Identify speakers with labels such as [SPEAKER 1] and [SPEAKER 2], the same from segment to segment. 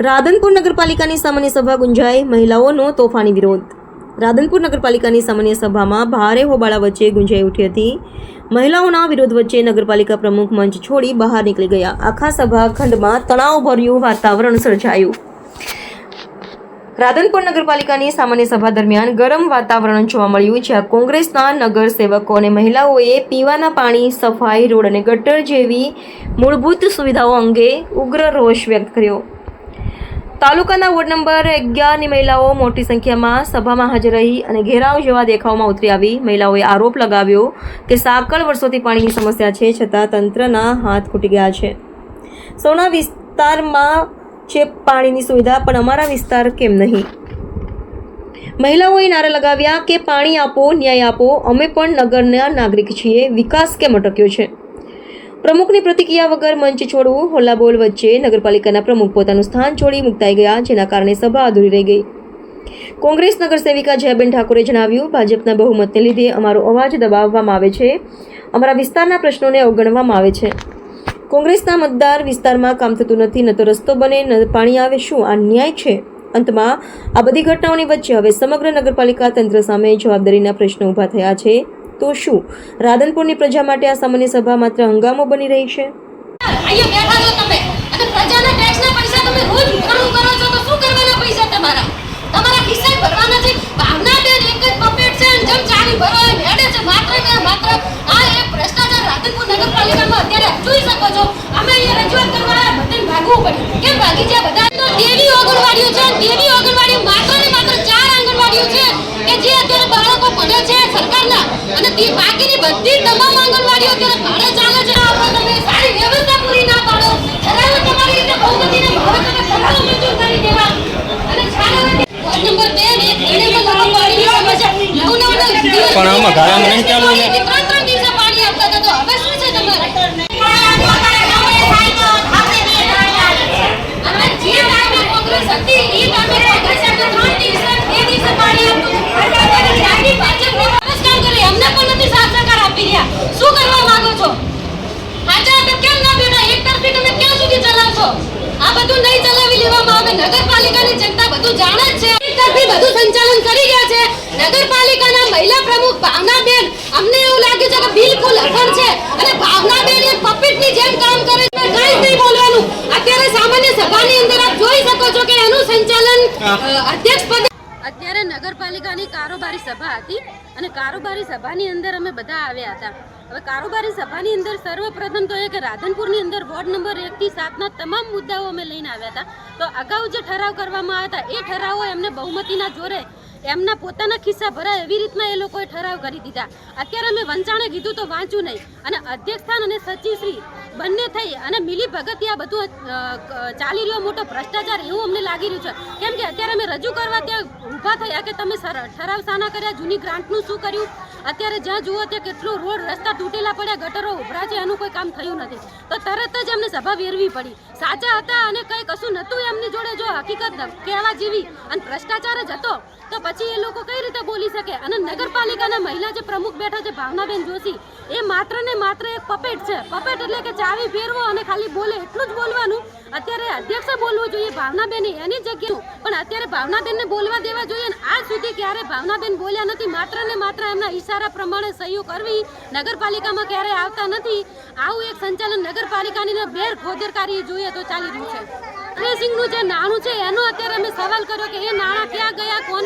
[SPEAKER 1] રાધનપુર નગરપાલિકાની સામાન્ય સભા ગુંજાઈ મહિલાઓનો તોફાની વિરોધ. રાધનપુર નગરપાલિકાની સામાન્ય સભામાં ભારે હોબાળા વચ્ચે ગુંજાઈ ઉઠી હતી. મહિલાઓના વિરોધ વચ્ચે નગરપાલિકા પ્રમુખ મંચ છોડી બહાર નીકળી ગયા. આખા સભાખંડમાં તણાવભર્યું વાતાવરણ સર્જાયું. રાધનપુર નગરપાલિકાની સામાન્ય સભા દરમિયાન ગરમ વાતાવરણ જોવા મળ્યું, જ્યાં કોંગ્રેસના નગરસેવકો અને મહિલાઓએ પીવાના પાણી, સફાઈ, રોડ અને ગટર જેવી મૂળભૂત સુવિધાઓ અંગે ઉગ્ર રોષ વ્યક્ત કર્યો. તાલુકાના વોર્ડ નંબર અગિયારની મહિલાઓ મોટી સંખ્યામાં સભામાં હાજર રહી અને ઘેરાવ જેવા દેખાવમાં ઉતરી આવી. મહિલાઓએ આરોપ લગાવ્યો કે સાકળ વર્ષોથી પાણીની સમસ્યા છે, છતાં તંત્રના હાથ ખૂટી ગયા છે. સૌના વિસ્તારમાં છે પાણીની સુવિધા, પણ અમારા વિસ્તાર કેમ નહીં? મહિલાઓએ નારા લગાવ્યા કે પાણી આપો, ન્યાય આપો, અમે પણ નગરના નાગરિક છીએ, વિકાસ કેમ અટક્યો છે? પ્રમુખની પ્રતિક્રિયા વગર મંચ છોડવું હોલ્લાબોલ વચ્ચે નગરપાલિકાના પ્રમુખ પોતાનું સ્થાન છોડી મુકતાઈ ગયા, જેના કારણે સભા અધૂરી રહી ગઈ. કોંગ્રેસ નગર સેવિકા જયાબેન ઠાકોરે જણાવ્યું, ભાજપના બહુમતને લીધે અમારો અવાજ દબાવવામાં આવે છે, અમારા વિસ્તારના પ્રશ્નોને અવગણવામાં આવે છે. કોંગ્રેસના મતદાર વિસ્તારમાં કામ થતું નથી, ન તો રસ્તો બને, ન પાણી આવે, શું આ ન્યાય છે? અંતમાં આ બધી ઘટનાઓની વચ્ચે હવે સમગ્ર નગરપાલિકા તંત્ર સામે જવાબદારીના પ્રશ્નો ઊભા થયા છે. તો શું? રાધનપુરની પ્રજા માટે આ સામાન્ય સભા માત્ર હંગામો બની રહી છે?
[SPEAKER 2] અહીંયા બેઠા છો તમે. અને પ્રજાના ટેક્સના પૈસા તમે રોજ ભરવું કરો છો તો શું કરવાના પૈસા તમારા તમારા ખિસ્સા જ ભરવાના છે ભાવના બેન એક જ પપેટ છે અને જેમ ચાવી ભરો એમ હેડે છે માત્ર ને માત્ર આ એક ભ્રષ્ટાચાર રાધનપુર નગરપાલિકામાં અત્યારે જોઈ શકો છો. અમે અહીંયા રજૂઆત કરવા બધાને ભાગવું પડે. કેમ ભાગી ગયા બધા? તો દેવી આંગણવાડીઓ છે. દેવી આંગણવાડીઓ માત્ર ને માત્ર ચાર આંગણવાડીઓ છે કે જે અત્યારે બાળકો ભણે છે સરકારના. અને તે બાકીની બધી તમામ આંગણવાડીઓ અત્યારે ભાડે ચાલે છે. આપણે તમે સારી વ્યવસ્થા પૂરી ના પાડો. ઠરાવો તમારી રીતે બહુમતીને ભાવે તમે ઠરાવો મંજૂર કરી દેવા. અને વોર્ડ નંબર બે ને એક ગણેમાં પાણીની સમસ્યા
[SPEAKER 3] પણ આમાં ગાળામાં નહીં ચાલુ ને?
[SPEAKER 2] પાણીથી ત્રણ ત્રણ દિવસે પાણી આપતા હતા તો હવે શું છે તમારે અને જે ટાઈમે કોંગ્રેસ હતી એ ટાઈમે કોંગ્રેસ એમને ત્રણ દિવસે બે દિવસે પાણી આપતું અત્યારે જ્યાંની ભાજપની સરસ કામ કરે અમને પણ નથી સાથ સહકાર આપી રહ્યા શું કરવા માંગો છો હાચા તો કેમ ના બેટા એક તરફી તમે ક્યાં સુધી ચલાવશો આ બધું નહીં ચલાવી લેવામાં આવે જનતા બધું જાણે જ છે. તરફી બધું સંચાલન કરી ગયા છે. નગરપાલિકાના મહિલા પ્રમુખ ભાવનાબેન અમને એવું લાગે છે કે બિલકુલ અખંડ છે. અને ભાવનાબેન એક પપીટની જેમ કામ કરે છે. કઈ નહીં બોલવાનું. અત્યારે સામાન્ય સભાની અંદર આપ જોઈ શકો છો કે એનું સંચાલન અધ્યક્ષ પદે અત્યારે નગરપાલિકાની કારોબારી સભા હતી. અને કારોબારી સભાની અંદર અમે બધા આવ્યા હતા. હવે કારોબારી સભાની અંદર સર્વપ્રથમ તો એ કે રાધનપુરની અંદર વોર્ડ નંબર એકથી સાતના તમામ મુદ્દાઓ અમે લઈને આવ્યા હતા. તો અગાઉ જે ઠરાવ કરવામાં આવ્યા હતા, એ ઠરાવો એમને બહુમતીના જોરે એમના પોતાના ખિસ્સા ભરાય એવી રીતના એ લોકોએ ઠરાવ કરી દીધા. અત્યારે અમે વંચાણે કીધું તો વાંચ્યું નહીં. અને અધ્યક્ષસ્થાન અને સચિવશ્રી બંને થઈ અને મિલી ભગત આ બધું ચાલી રહ્યો મોટો ભ્રષ્ટાચાર એવું અમને લાગી રહ્યું છે. કેમ કે અત્યારે અમે રજૂ કરવા ત્યાં ઊભા થયા કે તમે ઠરાવ સાના કર્યા, જૂની ગ્રાન્ટનું શું કર્યું? અત્યારે જ્યાં જુઓ ત્યાં કેટલું રોડ રસ્તા તૂટેલા પડ્યા, ગટરો ઉભરા છે, એનું કોઈ કામ થયું નથી. તો તરત જ એમને સભા વેરવી પડી. સાચા હતા અને કંઈ કશું નહોતું એમની જોડે. જો હકીકત કહેવા જેવી અને ભ્રષ્ટાચાર જ હતો. તો પછી એ લોકો કઈ રીતે બોલી શકે? અને નગરપાલિકાના મહિલા જે પ્રમુખ બેઠા છે, ભાવનાબેન જોશી, એ માત્ર ને માત્ર એક પપેટ છે. પપેટ એટલે કે ચાવી ફેરવો અને ખાલી બોલે એટલું જ બોલવાનું. અત્યારે અધ્યક્ષે બોલવું જોઈએ ભાવનાબેન એની જગ્યાનું પણ અત્યારે ભાવનાબેનને બોલવા દેવા જોઈએ ને આજ સુધી ક્યારે ભાવનાબેન બોલ્યા નથી. માત્ર ને માત્ર એમના ઈશારા પ્રમાણે સહીઓ કરવી નગરપાલિકામાં ક્યારે આવતા નથી. આવું એક સંચાલન નગરપાલિકાની બેર ખોદરકારી જોઈએ તો ચાલી રહ્યું છે. ટ્રેસિંગનું જે નાણું છે, એનો અત્યારે અમે સવાલ કર્યો કે એ નાણાં ક્યાં ગયા, કોને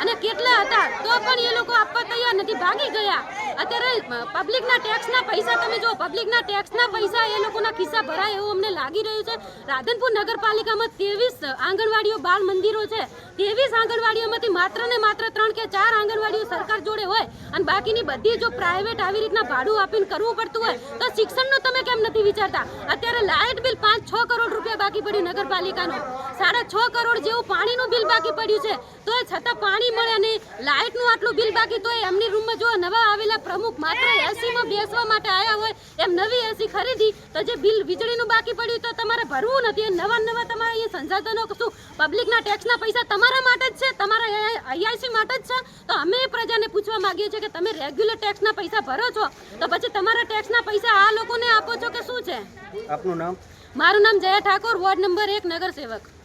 [SPEAKER 2] અને કેટલા હતા તો પણ એ લોકો આપવા તૈયાર નથી. ભાગી ગયા. અત્યારે પબ્લિકના ટેક્સના પૈસા, તમે જો પબ્લિકના ટેક્સના પૈસા એ લોકોના ખિસ્સા ભરાય એવું અમને લાગી રહ્યું છે. રાધનપુર નગરપાલિકામાં ત્રેવીસ આંગણવાડીઓ, બાળ મંદિરો છે. ત્રેવીસ આંગણવાડીઓમાંથી માત્ર ને માત્ર ત્રણ કે ચાર આંગણવાડીઓ સરકાર જોડે હોય અને બાકીની બધી જો પ્રાઇવેટ આવી રીતના ભાડું આપીને કરવું પડતું હોય, તો શિક્ષણનું તમે કેમ નથી વિચારતા? અત્યારે લાઇટ બિલ પાંચ છ કરોડ રૂપિયા બાકી પડ્યું નગરપાલિકાનું. સાડા છ કરોડ જેવું પાણીનું બિલ બાકી પડ્યું છે. તો એ છતાં પાણી મળે નહીં. લાઇટનું આટલું બિલ બાકી તો એમની રૂમમાં જો નવા આવેલા પ્રમુખ માત્ર એસીમાં બેસવા માટે આવ્યા હોય એમ નવી એસી ખરીદી તો જે બિલ વીજળીનું બાકી પડ્યું તો તમારે ભરવું નથી. નવા નવા તમારે અહીંયા સંસાધનો શું? પબ્લિકના ટેક્સના પૈસા તમારા માટે જ છે? તમારા આઈઆઈસી માટે જ છે? તો અમે એ પ્રજાને પૂછવા માંગીએ છીએ કે તમે રેગ્યુલર ટેક્સના પૈસા ભરો છો? તો પછી તમારા ટેક્સના પૈસા આ લોકોને આપો છો કે શું છે?
[SPEAKER 3] આપનું નામ?
[SPEAKER 2] મારું નામ જયા ઠાકોર વોર્ડ નંબર એક નગર સેવક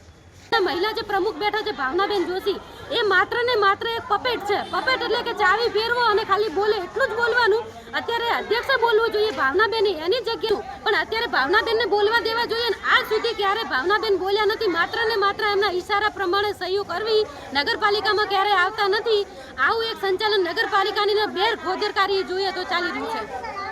[SPEAKER 2] મહિલા જે પ્રમુખ બેઠા છે ભાવનાબેન જોશી એ માત્ર ને માત્ર એક પપેટ છે. પપેટ એટલે કે ચાવી ફેરવો અને ખાલી બોલે એટલું જ બોલવાનું. અત્યારે અધ્યક્ષે બોલવું જોઈએ ભાવનાબેન એની જગ્યા પણ અત્યારે ભાવનાબેનને બોલવા દેવા જોઈએ ને આજ સુધી ક્યારે ભાવનાબેન બોલ્યા નથી. માત્ર ને માત્ર એમના ઈશારા પ્રમાણે સહીઓ કરવી નગરપાલિકામાં ક્યારે આવતા નથી. આવું એક સંચાલન નગરપાલિકાની બેર ખોદરકારી જોઈએ તો ચાલી રહ્યું છે.